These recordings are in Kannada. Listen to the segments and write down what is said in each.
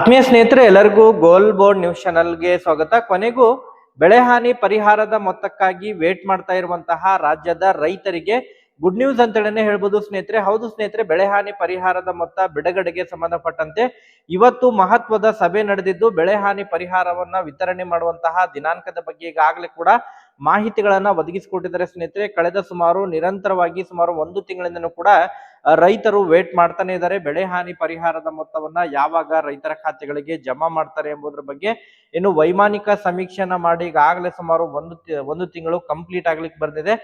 ಆತ್ಮೀಯ ಸ್ನೇಹಿತರೆ, ಎಲ್ಲರಿಗೂ ಗೋಲ್ ಬೋರ್ಡ್ ನ್ಯೂಸ್ ಚಾನಲ್ಗೆ ಸ್ವಾಗತ. ಕೊನೆಗೂ ಬೆಳೆ ಹಾನಿ ಪರಿಹಾರದ ಮೊತ್ತಕ್ಕಾಗಿ ವೇಟ್ ಮಾಡ್ತಾ ಇರುವಂತಹ ರಾಜ್ಯದ ರೈತರಿಗೆ ಗುಡ್ ನ್ಯೂಸ್ ಅಂತ ಹೇಳಬಹುದು ಹೇಳ್ಬೋದು ಸ್ನೇಹಿತರೆ. ಹೌದು ಸ್ನೇಹಿತರೆ, ಬೆಳೆ ಹಾನಿ ಪರಿಹಾರದ ಮೊತ್ತ ಬಿಡುಗಡೆಗೆ ಸಂಬಂಧಪಟ್ಟಂತೆ ಇವತ್ತು ಮಹತ್ವದ ಸಭೆ ನಡೆದಿದ್ದು, ಬೆಳೆ ಹಾನಿ ಪರಿಹಾರವನ್ನ ವಿತರಣೆ ಮಾಡುವಂತಹ ದಿನಾಂಕದ ಬಗ್ಗೆ ಈಗಾಗಲೇ ಕೂಡ ಮಾಹಿತಿಗಳನ್ನ ಒದಗಿಸಿಕೊಟ್ಟಿದ್ದಾರೆ ಸ್ನೇಹಿತರೆ. ಕಳೆದ ಸುಮಾರು ನಿರಂತರವಾಗಿ ಸುಮಾರು ಒಂದು ತಿಂಗಳಿಂದನೂ ಕೂಡ ರೈತರು ವೇಟ್ ಮಾಡ್ತಾನೆ ಇದ್ದಾರೆ. ಬೆಳೆ ಹಾನಿ ಪರಿಹಾರದ ಮೊತ್ತವನ್ನ ಯಾವಾಗ ರೈತರ ಖಾತೆಗಳಿಗೆ ಜಮಾ ಮಾಡ್ತಾರೆ ಎಂಬುದರ ಬಗ್ಗೆ ಇನ್ನು ವೈಮಾನಿಕ ಸಮೀಕ್ಷೆನ ಮಾಡಿ ಈಗಾಗಲೇ ಸುಮಾರು ಒಂದು ಒಂದು ತಿಂಗಳು ಕಂಪ್ಲೀಟ್ ಆಗ್ಲಿಕ್ಕೆ ಬಂದಿದೆ.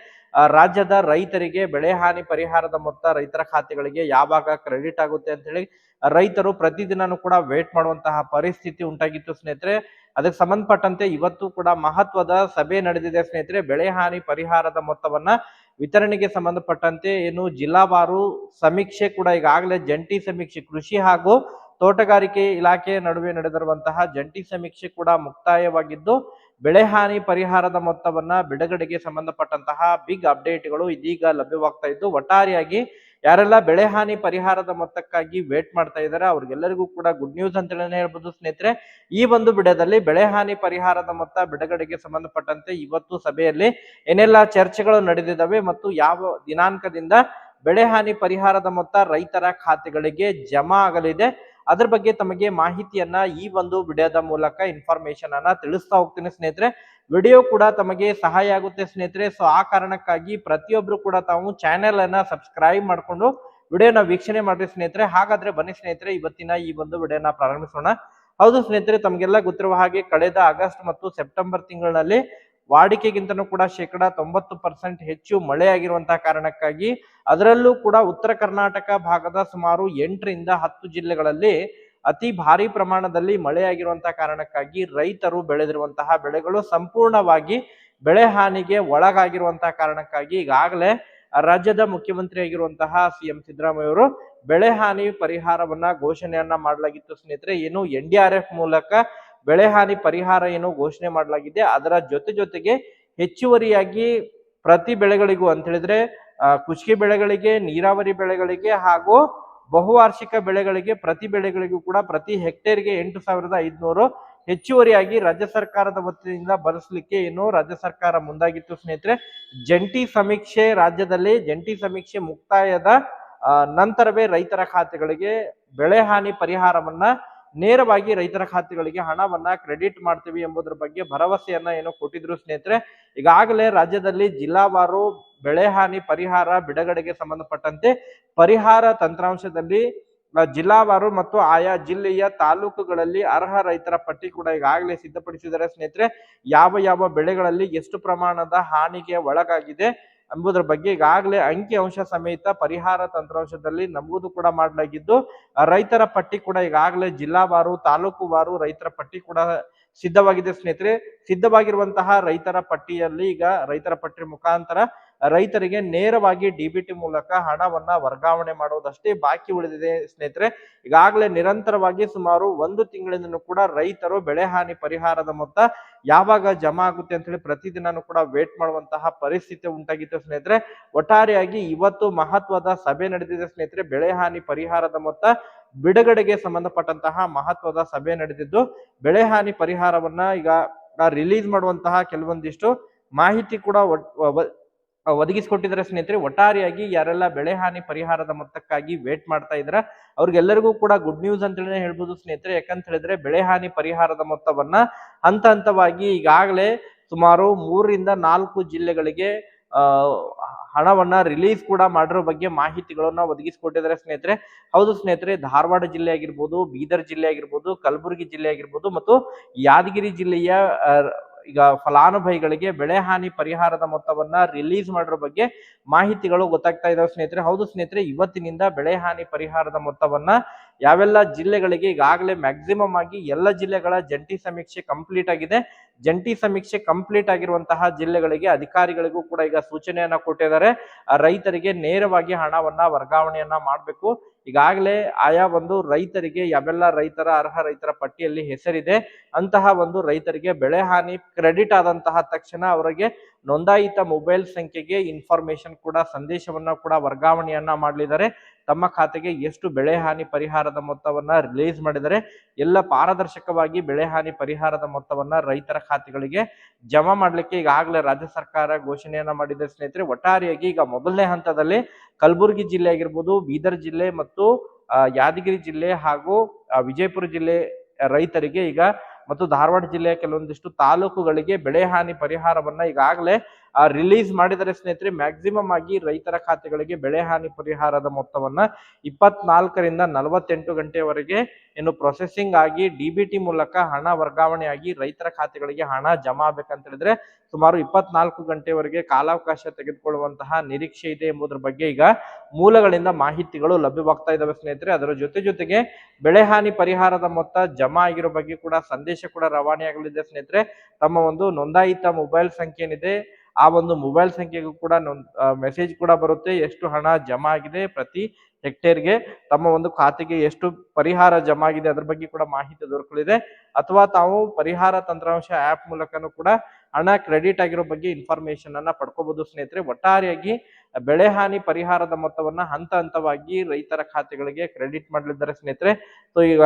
ರಾಜ್ಯದ ರೈತರಿಗೆ ಬೆಳೆ ಹಾನಿ ಪರಿಹಾರದ ಮೊತ್ತ ರೈತರ ಖಾತೆಗಳಿಗೆ ಯಾವಾಗ ಕ್ರೆಡಿಟ್ ಆಗುತ್ತೆ ಅಂತ ಹೇಳಿ ರೈತರು ಪ್ರತಿದಿನನೂ ಕೂಡ ವೇಟ್ ಮಾಡುವಂತಹ ಪರಿಸ್ಥಿತಿ ಉಂಟಾಗಿತ್ತು ಸ್ನೇಹಿತರೆ. ಅದಕ್ಕೆ ಸಂಬಂಧಪಟ್ಟಂತೆ ಇವತ್ತು ಕೂಡ ಮಹತ್ವದ ಸಭೆ ನಡೆದಿದೆ ಸ್ನೇಹಿತರೆ. ಬೆಳೆ ಹಾನಿ ಪರಿಹಾರದ ಮೊತ್ತವನ್ನ ವಿತರಣೆಗೆ ಸಂಬಂಧಪಟ್ಟಂತೆ ಏನು ಜಿಲ್ಲಾವಾರು ಸಮೀಕ್ಷೆ ಕೂಡ ಈಗಾಗಲೇ ಜಂಟಿ ಸಮೀಕ್ಷೆ, ಕೃಷಿ ಹಾಗೂ ತೋಟಗಾರಿಕೆ ಇಲಾಖೆ ನಡುವೆ ನಡೆದಿರುವಂತಹ ಜಂಟಿ ಸಮೀಕ್ಷೆ ಕೂಡ ಮುಕ್ತಾಯವಾಗಿದ್ದು, ಬೆಳೆ ಹಾನಿ ಪರಿಹಾರದ ಮೊತ್ತವನ್ನ ಬಿಡುಗಡೆಗೆ ಸಂಬಂಧಪಟ್ಟಂತಹ ಬಿಗ್ ಅಪ್ಡೇಟ್ಗಳು ಇದೀಗ ಲಭ್ಯವಾಗ್ತಾ ಇದ್ದು, ಒಟ್ಟಾರೆಯಾಗಿ ಯಾರೆಲ್ಲ ಬೆಳೆ ಹಾನಿ ಪರಿಹಾರದ ಮೊತ್ತಕ್ಕಾಗಿ ವೇಟ್ ಮಾಡ್ತಾ ಇದ್ದಾರೆ ಅವ್ರಿಗೆಲ್ಲರಿಗೂ ಕೂಡ ಗುಡ್ ನ್ಯೂಸ್ ಅಂತ ಹೇಳ್ಬೋದು ಸ್ನೇಹಿತರೆ. ಈ ಒಂದು ಬಿಡದಲ್ಲಿ ಬೆಳೆ ಹಾನಿ ಪರಿಹಾರದ ಮೊತ್ತ, ಬಿಡುಗಡೆಗೆ ಸಂಬಂಧಪಟ್ಟಂತೆ ಇವತ್ತು ಸಭೆಯಲ್ಲಿ ಏನೆಲ್ಲ ಚರ್ಚೆಗಳು ನಡೆದಿದ್ದಾವೆ ಮತ್ತು ಯಾವ ದಿನಾಂಕದಿಂದ ಬೆಳೆ ಹಾನಿ ಪರಿಹಾರದ ಮೊತ್ತ ರೈತರ ಖಾತೆಗಳಿಗೆ ಜಮಾ ಆಗಲಿದೆ, ಅದ್ರ ಬಗ್ಗೆ ತಮಗೆ ಮಾಹಿತಿಯನ್ನ ಈ ಒಂದು ವಿಡಿಯೋದ ಮೂಲಕ ಇನ್ಫಾರ್ಮೇಶನ್ ಅನ್ನ ತಿಳಿಸ್ತಾ ಹೋಗ್ತೀನಿ ಸ್ನೇಹಿತರೆ. ವಿಡಿಯೋ ಕೂಡ ತಮಗೆ ಸಹಾಯ ಆಗುತ್ತೆ ಸ್ನೇಹಿತರೆ. ಸೊ ಆ ಕಾರಣಕ್ಕಾಗಿ ಪ್ರತಿಯೊಬ್ರು ಕೂಡ ತಾವು ಚಾನೆಲ್ ಅನ್ನ ಸಬ್ಸ್ಕ್ರೈಬ್ ಮಾಡಿಕೊಂಡು ವಿಡಿಯೋನ ವೀಕ್ಷಣೆ ಮಾಡ್ರಿ ಸ್ನೇಹಿತರೆ. ಹಾಗಾದ್ರೆ ಬನ್ನಿ ಸ್ನೇಹಿತರೆ, ಇವತ್ತಿನ ಈ ಒಂದು ವಿಡಿಯೋನ ಪ್ರಾರಂಭಿಸೋಣ. ಹೌದು ಸ್ನೇಹಿತರೆ, ತಮಗೆಲ್ಲ ಗೊತ್ತಿರುವ ಹಾಗೆ ಕಳೆದ ಆಗಸ್ಟ್ ಮತ್ತು ಸೆಪ್ಟೆಂಬರ್ ತಿಂಗಳಲ್ಲಿ ವಾಡಿಕೆಗಿಂತನೂ ಕೂಡ ಶೇಕಡ ತೊಂಬತ್ತು ಪರ್ಸೆಂಟ್ ಹೆಚ್ಚು ಮಳೆ ಆಗಿರುವಂತಹ ಕಾರಣಕ್ಕಾಗಿ ಅದರಲ್ಲೂ ಕೂಡ ಉತ್ತರ ಕರ್ನಾಟಕ ಭಾಗದ ಸುಮಾರು ಎಂಟರಿಂದ ಹತ್ತು ಜಿಲ್ಲೆಗಳಲ್ಲಿ ಅತಿ ಭಾರಿ ಪ್ರಮಾಣದಲ್ಲಿ ಮಳೆಯಾಗಿರುವಂತಹ ಕಾರಣಕ್ಕಾಗಿ ರೈತರು ಬೆಳೆದಿರುವಂತಹ ಬೆಳೆಗಳು ಸಂಪೂರ್ಣವಾಗಿ ಬೆಳೆ ಹಾನಿಗೆ ಒಳಗಾಗಿರುವಂತಹ ಕಾರಣಕ್ಕಾಗಿ ಈಗಾಗಲೇ ರಾಜ್ಯದ ಮುಖ್ಯಮಂತ್ರಿ ಆಗಿರುವಂತಹ ಸಿ ಎಂ ಸಿದ್ದರಾಮಯ್ಯ ಅವರು ಬೆಳೆ ಹಾನಿ ಪರಿಹಾರವನ್ನ ಘೋಷಣೆಯನ್ನ ಮಾಡಲಾಗಿತ್ತು. ಸ್ನೇಹಿತರೆ ಏನು ಎನ್ ಡಿ ಆರ್ ಎಫ್ ಮೂಲಕ ಬೆಳೆ ಹಾನಿ ಪರಿಹಾರ ಏನು ಘೋಷಣೆ ಮಾಡಲಾಗಿದೆ, ಅದರ ಜೊತೆ ಜೊತೆಗೆ ಹೆಚ್ಚುವರಿಯಾಗಿ ಪ್ರತಿ ಬೆಳೆಗಳಿಗೂ ಅಂತ ಹೇಳಿದ್ರೆ ಕುಷ್ಕಿ ಬೆಳೆಗಳಿಗೆ, ನೀರಾವರಿ ಬೆಳೆಗಳಿಗೆ ಹಾಗೂ ಬಹುವಾರ್ಷಿಕ ಬೆಳೆಗಳಿಗೆ, ಪ್ರತಿ ಬೆಳೆಗಳಿಗೂ ಕೂಡ ಪ್ರತಿ ಹೆಕ್ಟೇರ್ಗೆ ಎಂಟು ಸಾವಿರದ ಐದುನೂರು ಹೆಚ್ಚುವರಿಯಾಗಿ ರಾಜ್ಯ ಸರ್ಕಾರದ ವತಿಯಿಂದ ಭರಿಸಲಿಕ್ಕೆ ಏನು ರಾಜ್ಯ ಸರ್ಕಾರ ಮುಂದಾಗಿತ್ತು. ಸ್ನೇಹಿತರೆ, ಜಂಟಿ ಸಮೀಕ್ಷೆ ರಾಜ್ಯದಲ್ಲಿ, ಜಂಟಿ ಸಮೀಕ್ಷೆ ಮುಕ್ತಾಯದ ನಂತರವೇ ರೈತರ ಖಾತೆಗಳಿಗೆ ಬೆಳೆ ಹಾನಿ ಪರಿಹಾರವನ್ನ ನೇರವಾಗಿ ರೈತರ ಖಾತೆಗಳಿಗೆ ಹಣವನ್ನ ಕ್ರೆಡಿಟ್ ಮಾಡ್ತೀವಿ ಎಂಬುದರ ಬಗ್ಗೆ ಭರವಸೆಯನ್ನ ಏನೋ ಕೊಟ್ಟಿದ್ರು ಸ್ನೇಹಿತರೆ. ಈಗಾಗಲೇ ರಾಜ್ಯದಲ್ಲಿ ಜಿಲ್ಲಾವಾರು ಬೆಳೆ ಹಾನಿ ಪರಿಹಾರ ಬಿಡುಗಡೆಗೆ ಸಂಬಂಧಪಟ್ಟಂತೆ ಪರಿಹಾರ ತಂತ್ರಾಂಶದಲ್ಲಿ ಜಿಲ್ಲಾವಾರು ಮತ್ತು ಆಯಾ ಜಿಲ್ಲೆಯ ತಾಲೂಕುಗಳಲ್ಲಿ ಅರ್ಹ ರೈತರ ಪಟ್ಟಿ ಕೂಡ ಈಗಾಗಲೇ ಸಿದ್ಧಪಡಿಸಿದ್ದಾರೆ. ಸ್ನೇಹಿತರೆ, ಯಾವ ಯಾವ ಬೆಳೆಗಳಲ್ಲಿ ಎಷ್ಟು ಪ್ರಮಾಣದ ಹಾನಿಗೆ ಒಳಗಾಗಿದೆ ಎಂಬುದರ ಬಗ್ಗೆ ಈಗಾಗಲೇ ಅಂಕಿ ಅಂಶ ಸಮೇತ ಪರಿಹಾರ ತಂತ್ರಾಂಶದಲ್ಲಿ ನಮೂದು ಕೂಡ ಮಾಡಲಾಗಿದ್ದು ರೈತರ ಪಟ್ಟಿ ಕೂಡ ಈಗಾಗಲೇ ಜಿಲ್ಲಾವಾರು, ತಾಲೂಕುವಾರು ರೈತರ ಪಟ್ಟಿ ಕೂಡ ಸಿದ್ಧವಾಗಿದೆ. ಸ್ನೇಹಿತರೆ, ಸಿದ್ಧವಾಗಿರುವಂತಹ ರೈತರ ಪಟ್ಟಿಯಲ್ಲಿ ಈಗ ರೈತರ ಪಟ್ಟಿ ಮುಖಾಂತರ ರೈತರಿಗೆ ನೇರವಾಗಿ ಡಿಬಿಟಿ ಮೂಲಕ ಹಣವನ್ನ ವರ್ಗಾವಣೆ ಮಾಡುವುದಷ್ಟೇ ಬಾಕಿ ಉಳಿದಿದೆ ಸ್ನೇಹಿತರೆ. ಈಗಾಗಲೇ ನಿರಂತರವಾಗಿ ಸುಮಾರು ಒಂದು ತಿಂಗಳಿಂದನೂ ಕೂಡ ರೈತರು ಬೆಳೆ ಹಾನಿ ಪರಿಹಾರದ ಮೊತ್ತ ಯಾವಾಗ ಜಮಾ ಆಗುತ್ತೆ ಅಂತ ಹೇಳಿ ಪ್ರತಿದಿನನೂ ಕೂಡ ವೇಟ್ ಮಾಡುವಂತಹ ಪರಿಸ್ಥಿತಿ ಉಂಟಾಗಿತ್ತು ಸ್ನೇಹಿತರೆ. ಒಟ್ಟಾರೆಯಾಗಿ ಇವತ್ತು ಮಹತ್ವದ ಸಭೆ ನಡೆದಿದೆ ಸ್ನೇಹಿತರೆ. ಬೆಳೆ ಹಾನಿ ಪರಿಹಾರದ ಮೊತ್ತ ಬಿಡುಗಡೆಗೆ ಸಂಬಂಧಪಟ್ಟಂತಹ ಮಹತ್ವದ ಸಭೆ ನಡೆದಿದ್ದು, ಬೆಳೆ ಹಾನಿ ಪರಿಹಾರವನ್ನ ಈಗ ರಿಲೀಸ್ ಮಾಡುವಂತಹ ಕೆಲವೊಂದಿಷ್ಟು ಮಾಹಿತಿ ಕೂಡ ಒದಗಿಸಿಕೊಟ್ಟಿದ್ದಾರೆ ಸ್ನೇಹಿತರೆ. ಒಟ್ಟಾರೆಯಾಗಿ ಯಾರೆಲ್ಲ ಬೆಳೆ ಹಾನಿ ಪರಿಹಾರದ ಮೊತ್ತಕ್ಕಾಗಿ ವೇಟ್ ಮಾಡ್ತಾ ಇದ್ರ ಅವ್ರಿಗೆಲ್ಲರಿಗೂ ಕೂಡ ಗುಡ್ ನ್ಯೂಸ್ ಅಂತೇಳಿ ಹೇಳ್ಬೋದು ಸ್ನೇಹಿತರೆ. ಯಾಕಂತ ಹೇಳಿದ್ರೆ ಬೆಳೆ ಹಾನಿ ಪರಿಹಾರದ ಮೊತ್ತವನ್ನ ಹಂತ ಹಂತವಾಗಿ ಈಗಾಗಲೇ ಸುಮಾರು ಮೂರರಿಂದ ನಾಲ್ಕು ಜಿಲ್ಲೆಗಳಿಗೆ ಹಣವನ್ನ ರಿಲೀಸ್ ಕೂಡ ಮಾಡಿರೋ ಬಗ್ಗೆ ಮಾಹಿತಿಗಳನ್ನ ಒದಗಿಸಿಕೊಟ್ಟಿದ್ದಾರೆ ಸ್ನೇಹಿತರೆ. ಹೌದು ಸ್ನೇಹಿತರೆ, ಧಾರವಾಡ ಜಿಲ್ಲೆ ಆಗಿರ್ಬೋದು, ಬೀದರ್ ಜಿಲ್ಲೆ ಆಗಿರ್ಬೋದು, ಕಲಬುರಗಿ ಜಿಲ್ಲೆ ಆಗಿರ್ಬೋದು ಮತ್ತು ಯಾದಗಿರಿ ಜಿಲ್ಲೆಯ ಈಗ ಫಲಾನುಭವಿಗಳಿಗೆ ಬೆಳೆ ಹಾನಿ ಪರಿಹಾರದ ಮೊತ್ತವನ್ನ ರಿಲೀಸ್ ಮಾಡಿರೋ ಬಗ್ಗೆ ಮಾಹಿತಿಗಳು ಗೊತ್ತಾಗ್ತಾ ಇದಾವೆ ಸ್ನೇಹಿತರೆ. ಹೌದು ಸ್ನೇಹಿತರೆ, ಇವತ್ತಿನಿಂದ ಬೆಳೆ ಹಾನಿ ಪರಿಹಾರದ ಮೊತ್ತವನ್ನ ಯಾವೆಲ್ಲ ಜಿಲ್ಲೆಗಳಿಗೆ ಈಗಾಗಲೇ ಮ್ಯಾಕ್ಸಿಮಮ್ ಆಗಿ ಎಲ್ಲ ಜಿಲ್ಲೆಗಳ ಜಂಟಿ ಸಮೀಕ್ಷೆ ಕಂಪ್ಲೀಟ್ ಆಗಿದೆ. ಜಂಟಿ ಸಮೀಕ್ಷೆ ಕಂಪ್ಲೀಟ್ ಆಗಿರುವಂತಹ ಜಿಲ್ಲೆಗಳಿಗೆ ಅಧಿಕಾರಿಗಳಿಗೂ ಕೂಡ ಈಗ ಸೂಚನೆಯನ್ನ ಕೊಟ್ಟಿದ್ದಾರೆ. ರೈತರಿಗೆ ನೇರವಾಗಿ ಹಣವನ್ನ ವರ್ಗಾವಣೆಯನ್ನ ಮಾಡಬೇಕು. ಈಗಾಗಲೇ ಆಯಾ ಒಂದು ರೈತರಿಗೆ ಯಾವೆಲ್ಲ ರೈತರ ಅರ್ಹ ರೈತರ ಪಟ್ಟಿಯಲ್ಲಿ ಹೆಸರಿದೆ, ಅಂತಹ ಒಂದು ರೈತರಿಗೆ ಬೆಳೆ ಹಾನಿ ಕ್ರೆಡಿಟ್ ಆದಂತಹ ತಕ್ಷಣ ಅವರಿಗೆ ನೋಂದಾಯಿತ ಮೊಬೈಲ್ ಸಂಖ್ಯೆಗೆ ಇನ್ಫಾರ್ಮೇಶನ್ ಕೂಡ, ಸಂದೇಶವನ್ನ ಕೂಡ ವರ್ಗಾವಣೆಯನ್ನ ಮಾಡಲಿದ್ದಾರೆ. ತಮ್ಮ ಖಾತೆಗೆ ಎಷ್ಟು ಬೆಳೆ ಹಾನಿ ಪರಿಹಾರದ ಮೊತ್ತವನ್ನ ರಿಲೀಸ್ ಮಾಡಿದರೆ ಎಲ್ಲ ಪಾರದರ್ಶಕವಾಗಿ ಬೆಳೆ ಹಾನಿ ಪರಿಹಾರದ ಮೊತ್ತವನ್ನ ರೈತರ ಖಾತೆಗಳಿಗೆ ಜಮಾ ಮಾಡಲಿಕ್ಕೆ ಈಗಾಗಲೇ ರಾಜ್ಯ ಸರ್ಕಾರ ಘೋಷಣೆಯನ್ನ ಮಾಡಿದೆ ಸ್ನೇಹಿತರೆ. ಒಟ್ಟಾರೆಯಾಗಿ ಈಗ ಮೊದಲನೇ ಹಂತದಲ್ಲಿ ಕಲಬುರಗಿ ಜಿಲ್ಲೆ ಆಗಿರ್ಬೋದು, ಬೀದರ್ ಜಿಲ್ಲೆ ಮತ್ತು ಯಾದಗಿರಿ ಜಿಲ್ಲೆ ಹಾಗೂ ವಿಜಯಪುರ ಜಿಲ್ಲೆ ರೈತರಿಗೆ ಈಗ ಮತ್ತು ಧಾರವಾಡ ಜಿಲ್ಲೆಯ ಕೆಲವೊಂದಿಷ್ಟು ತಾಲೂಕುಗಳಿಗೆ ಬೆಳೆ ಹಾನಿ ಪರಿಹಾರವನ್ನ ಈಗಾಗಲೇ ರಿಲೀಸ್ ಮಾಡಿದರೆ ಸ್ನೇಹಿತರೆ ಮ್ಯಾಕ್ಸಿಮಮ್ ಆಗಿ ರೈತರ ಖಾತೆಗಳಿಗೆ ಬೆಳೆ ಹಾನಿ ಪರಿಹಾರದ ಮೊತ್ತವನ್ನ ಇಪ್ಪತ್ನಾಲ್ಕರಿಂದ ನಲವತ್ತೆಂಟು ಗಂಟೆವರೆಗೆ ಏನು ಪ್ರೊಸೆಸಿಂಗ್ ಆಗಿ ಡಿ ಬಿ ಟಿ ಮೂಲಕ ಹಣ ವರ್ಗಾವಣೆ ಆಗಿ ರೈತರ ಖಾತೆಗಳಿಗೆ ಹಣ ಜಮಾ ಆಗ್ಬೇಕಂತ ಹೇಳಿದ್ರೆ ಸುಮಾರು ಇಪ್ಪತ್ನಾಲ್ಕು ಗಂಟೆವರೆಗೆ ಕಾಲಾವಕಾಶ ತೆಗೆದುಕೊಳ್ಳುವಂತಹ ನಿರೀಕ್ಷೆ ಇದೆ ಎಂಬುದರ ಬಗ್ಗೆ ಈಗ ಮೂಲಗಳಿಂದ ಮಾಹಿತಿಗಳು ಲಭ್ಯವಾಗ್ತಾ ಇದ್ದಾವೆ ಸ್ನೇಹಿತರೆ. ಅದರ ಜೊತೆ ಜೊತೆಗೆ ಬೆಳೆ ಹಾನಿ ಪರಿಹಾರದ ಮೊತ್ತ ಜಮಾ ಆಗಿರೋ ಬಗ್ಗೆ ಕೂಡ ಸಂದೇಶ ಕೂಡ ರವಾನೆಯಾಗಲಿದೆ ಸ್ನೇಹಿತರೆ. ತಮ್ಮ ಒಂದು ನೋಂದಾಯಿತ ಮೊಬೈಲ್ ಸಂಖ್ಯೆ ಏನಿದೆ ಆ ಒಂದು ಮೊಬೈಲ್ ಸಂಖ್ಯೆಗೂ ಕೂಡ ಮೆಸೇಜ್ ಕೂಡ ಬರುತ್ತೆ. ಎಷ್ಟು ಹಣ ಜಮಾ ಆಗಿದೆ ಪ್ರತಿ ಹೆಕ್ಟೇರ್ಗೆ, ತಮ್ಮ ಒಂದು ಖಾತೆಗೆ ಎಷ್ಟು ಪರಿಹಾರ ಜಮಾ ಆಗಿದೆ ಅದ್ರ ಬಗ್ಗೆ ಕೂಡ ಮಾಹಿತಿ ದೊರಕಲಿದೆ ಅಥವಾ ತಾವು ಪರಿಹಾರ ತಂತ್ರಾಂಶ ಆಪ್ ಮೂಲಕನೂ ಕೂಡ ಹಣ ಕ್ರೆಡಿಟ್ ಆಗಿರೋ ಬಗ್ಗೆ ಇನ್ಫಾರ್ಮೇಶನ್ ಅನ್ನ ಪಡ್ಕೋಬಹುದು ಸ್ನೇಹಿತರೆ, ಒಟ್ಟಾರೆಯಾಗಿ ಬೆಳೆ ಹಾನಿ ಪರಿಹಾರದ ಮೊತ್ತವನ್ನ ಹಂತ ಹಂತವಾಗಿ ರೈತರ ಖಾತೆಗಳಿಗೆ ಕ್ರೆಡಿಟ್ ಮಾಡಲಿದ್ದಾರೆ ಸ್ನೇಹಿತರೆ. ಸೊ ಈಗ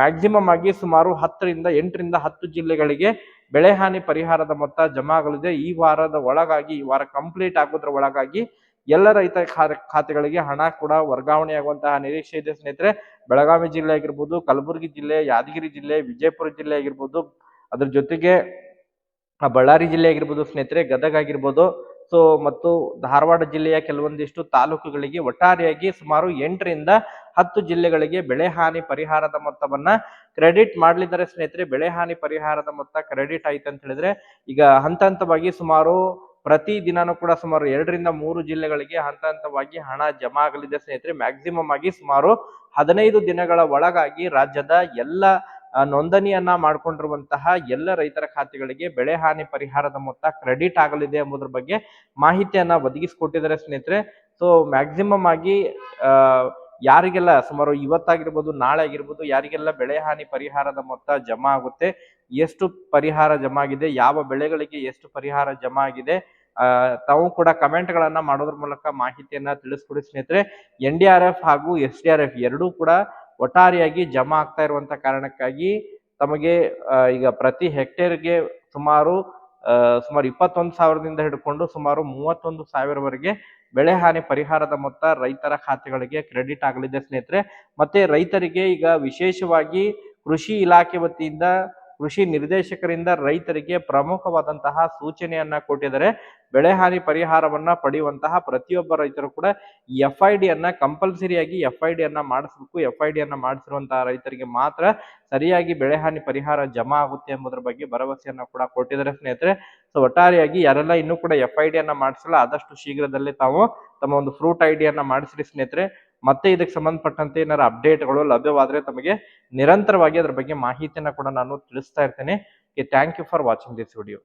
ಮ್ಯಾಕ್ಸಿಮಮ್ ಆಗಿ ಸುಮಾರು ಹತ್ತರಿಂದ ಎಂಟರಿಂದ ಹತ್ತು ಜಿಲ್ಲೆಗಳಿಗೆ ಬೆಳೆ ಹಾನಿ ಪರಿಹಾರದ ಮೊತ್ತ ಜಮಾ ಆಗಲಿದೆ. ಈ ವಾರದ ಒಳಗಾಗಿ, ಈ ವಾರ ಕಂಪ್ಲೀಟ್ ಆಗೋದ್ರ ಒಳಗಾಗಿ ಎಲ್ಲ ರೈತ ಖಾತೆಗಳಿಗೆ ಹಣ ಕೂಡ ವರ್ಗಾವಣೆ ಆಗುವಂತಹ ನಿರೀಕ್ಷೆ ಇದೆ ಸ್ನೇಹಿತರೆ. ಬೆಳಗಾವಿ ಜಿಲ್ಲೆ ಆಗಿರ್ಬೋದು, ಕಲಬುರಗಿ ಜಿಲ್ಲೆ, ಯಾದಗಿರಿ ಜಿಲ್ಲೆ, ವಿಜಯಪುರ ಜಿಲ್ಲೆ ಆಗಿರ್ಬೋದು, ಅದ್ರ ಜೊತೆಗೆ ಬಳ್ಳಾರಿ ಜಿಲ್ಲೆ ಆಗಿರ್ಬೋದು ಸ್ನೇಹಿತರೆ, ಗದಗ ಆಗಿರ್ಬೋದು ಸೊ, ಮತ್ತು ಧಾರವಾಡ ಜಿಲ್ಲೆಯ ಕೆಲವೊಂದಿಷ್ಟು ತಾಲೂಕುಗಳಿಗೆ ಒಟ್ಟಾರೆಯಾಗಿ ಸುಮಾರು ಎಂಟರಿಂದ ಹತ್ತು ಜಿಲ್ಲೆಗಳಿಗೆ ಬೆಳೆ ಹಾನಿ ಪರಿಹಾರದ ಮೊತ್ತವನ್ನ ಕ್ರೆಡಿಟ್ ಮಾಡಲಿದ್ದಾರೆ ಸ್ನೇಹಿತರೆ. ಬೆಳೆ ಹಾನಿ ಪರಿಹಾರದ ಮೊತ್ತ ಕ್ರೆಡಿಟ್ ಆಯ್ತು ಅಂತ ಹೇಳಿದ್ರೆ, ಈಗ ಹಂತ ಹಂತವಾಗಿ ಸುಮಾರು ಪ್ರತಿ ದಿನಾನೂ ಕೂಡ ಸುಮಾರು ಎರಡರಿಂದ ಮೂರು ಜಿಲ್ಲೆಗಳಿಗೆ ಹಂತ ಹಂತವಾಗಿ ಹಣ ಜಮಾ ಆಗಲಿದೆ ಸ್ನೇಹಿತರೆ. ಮ್ಯಾಕ್ಸಿಮಮ್ ಆಗಿ ಸುಮಾರು ಹದಿನೈದು ದಿನಗಳ ಒಳಗಾಗಿ ರಾಜ್ಯದ ಎಲ್ಲ ನೋಂದಣಿಯನ್ನ ಮಾಡ್ಕೊಂಡಿರುವಂತಹ ಎಲ್ಲ ರೈತರ ಖಾತೆಗಳಿಗೆ ಬೆಳೆ ಹಾನಿ ಪರಿಹಾರದ ಮೊತ್ತ ಕ್ರೆಡಿಟ್ ಆಗಲಿದೆ ಎಂಬುದರ ಬಗ್ಗೆ ಮಾಹಿತಿಯನ್ನ ಒದಗಿಸಿಕೊಟ್ಟಿದ್ದಾರೆ ಸ್ನೇಹಿತರೆ. ಸೊ ಮ್ಯಾಕ್ಸಿಮಮ್ ಆಗಿ ಯಾರಿಗೆಲ್ಲ ಸುಮಾರು ಇವತ್ತಾಗಿರ್ಬೋದು ನಾಳೆ ಆಗಿರ್ಬೋದು ಯಾರಿಗೆಲ್ಲ ಬೆಳೆ ಹಾನಿ ಪರಿಹಾರದ ಮೊತ್ತ ಜಮಾ ಆಗುತ್ತೆ, ಎಷ್ಟು ಪರಿಹಾರ ಜಮಾ ಆಗಿದೆ, ಯಾವ ಬೆಳೆಗಳಿಗೆ ಎಷ್ಟು ಪರಿಹಾರ ಜಮಾ ಆಗಿದೆ ತಾವು ಕೂಡ ಕಮೆಂಟ್ ಗಳನ್ನ ಮಾಡೋದ್ರ ಮೂಲಕ ಮಾಹಿತಿಯನ್ನ ತಿಳಿಸ್ಕೊಡಿ ಸ್ನೇಹಿತರೆ. ಎನ್ ಡಿ ಆರ್ ಎಫ್ ಹಾಗೂ ಎಸ್ ಡಿ ಆರ್ ಎಫ್ ಎರಡೂ ಕೂಡ ಒಟ್ಟಾರೆಯಾಗಿ ಜಮಾ ಆಗ್ತಾ ಇರುವಂತ ಕಾರಣಕ್ಕಾಗಿ ತಮಗೆ ಈಗ ಪ್ರತಿ ಹೆಕ್ಟೇರ್ಗೆ ಸುಮಾರು ಸುಮಾರು ಇಪ್ಪತ್ತೊಂದು ಸಾವಿರದಿಂದ ಹಿಡ್ಕೊಂಡು ಸುಮಾರು ಮೂವತ್ತೊಂದು ಸಾವಿರವರೆಗೆ ಬೆಳೆ ಹಾನಿ ಪರಿಹಾರದ ಮೊತ್ತ ರೈತರ ಖಾತೆಗಳಿಗೆ ಕ್ರೆಡಿಟ್ ಆಗಲಿದೆ ಸ್ನೇಹಿತರೆ. ಮತ್ತೆ ರೈತರಿಗೆ ಈಗ ವಿಶೇಷವಾಗಿ ಕೃಷಿ ಇಲಾಖೆ ವತಿಯಿಂದ ಕೃಷಿ ನಿರ್ದೇಶಕರಿಂದ ರೈತರಿಗೆ ಪ್ರಮುಖವಾದಂತಹ ಸೂಚನೆಯನ್ನ ಕೊಟ್ಟಿದ್ದಾರೆ. ಬೆಳೆ ಹಾನಿ ಪರಿಹಾರವನ್ನ ಪಡೆಯುವಂತಹ ಪ್ರತಿಯೊಬ್ಬ ರೈತರು ಕೂಡ ಎಫ್ ಐ ಡಿ ಅನ್ನ ಕಂಪಲ್ಸರಿಯಾಗಿ ಎಫ್ ಐ ಡಿ ಅನ್ನ ಮಾಡಿಸ್ಬೇಕು. ಎಫ್ ಐ ಡಿ ಅನ್ನ ಮಾಡಿಸಿರುವಂತಹ ರೈತರಿಗೆ ಮಾತ್ರ ಸರಿಯಾಗಿ ಬೆಳೆ ಹಾನಿ ಪರಿಹಾರ ಜಮಾ ಆಗುತ್ತೆ ಎಂಬುದರ ಬಗ್ಗೆ ಭರವಸೆಯನ್ನ ಕೂಡ ಕೊಟ್ಟಿದ್ದಾರೆ ಸ್ನೇಹಿತರೆ. ಸೊ ಒಟ್ಟಾರೆಯಾಗಿ ಯಾರೆಲ್ಲ ಇನ್ನೂ ಕೂಡ ಎಫ್ ಐ ಡಿ ಅನ್ನ ಮಾಡಿಸಿಲ್ಲ, ಆದಷ್ಟು ಶೀಘ್ರದಲ್ಲೇ ತಾವು ತಮ್ಮ ಒಂದು ಫ್ರೂಟ್ ಐ ಡಿಯನ್ನ ಮಾಡಿಸ್ರಿ ಸ್ನೇಹಿತರೆ. ಮತ್ತೆ ಇದಕ್ಕೆ ಸಂಬಂಧಪಟ್ಟಂತೆ ಏನಾರ ಅಪ್ಡೇಟ್ಗಳು ಲಭ್ಯವಾದರೆ ತಮಗೆ ನಿರಂತರವಾಗಿ ಅದ್ರ ಬಗ್ಗೆ ಮಾಹಿತಿಯನ್ನು ಕೂಡ ನಾನು ತಿಳಿಸ್ತಾ ಇರ್ತೇನೆ. Thank you for watching this video